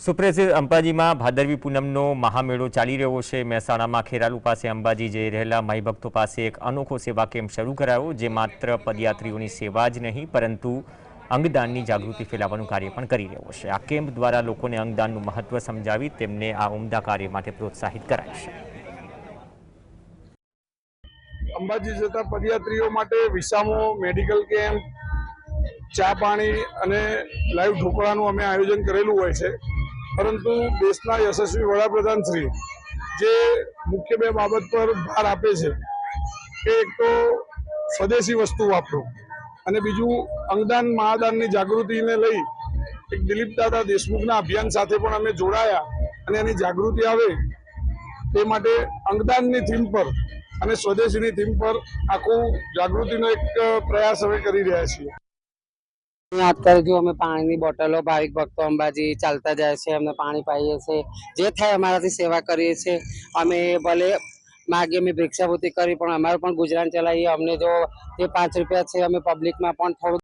સુપ્રસિદ્ધ અંબાજીમાં ભાદરવી પૂનમનો મહામેળો ચાલી રહ્યો છે. મહેસાણામાં ખેરાલુ પાસે અંબાજી જઈ રહેલા માઈભક્તો પાસે એક અનોખો સેવા કેમ્પ શરૂ કરાયો, જે માત્ર પદયાત્રીઓની સેવા જ નહીં, પરંતુ અંગદાનની જાગૃતિ ફેલાવવાનું કાર્ય પણ કરી રહ્યો છે. આ કેમ્પ દ્વારા લોકોને અંગદાનનું મહત્વ સમજાવી તેમને આ ઉમદા કાર્ય માટે પ્રોત્સાહિત કરાય છે. અંબાજી જતા પદયાત્રીઓ માટે વિસામો, મેડિકલ કેમ્પ, ચા પાણી અને લાઈવ ઢોકળાનું અમે આયોજન કરેલું હોય છે. પરંતુ દેશના યશસ્વી વડાપ્રધાન શ્રી જે મુખ્ય બે બાબત પર ભાર આપે છે કે એક તો સ્વદેશી વસ્તુ વાપરો અને બીજું અંગદાન મહાદાનની જાગૃતિને લઈ એક દિલીપ દાદા દેશમુખના અભિયાન સાથે પણ અમે જોડાયા અને એની જાગૃતિ આવે તે માટે અંગદાનની થીમ પર અને સ્વદેશીની થીમ પર આખું જાગૃતિનો એક પ્રયાસ અમે કરી રહ્યા છીએ. અત્યારે જો અમે પાણીની બોટલો, ભાવિક ભક્તો અંબાજી ચાલતા જાય છે, અમને પાણી પાઈએ છીએ જે થાય અમારાથી સેવા કરીએ છીએ અમે ભલે માગીએ, અમે ભિક્ષાવૃત્તિ કરી, પણ અમારું પણ ગુજરાન ચલાવીએ. અમને જો તે પાંચ રૂપિયા છે, અમે પબ્લિકમાં પણ થોડું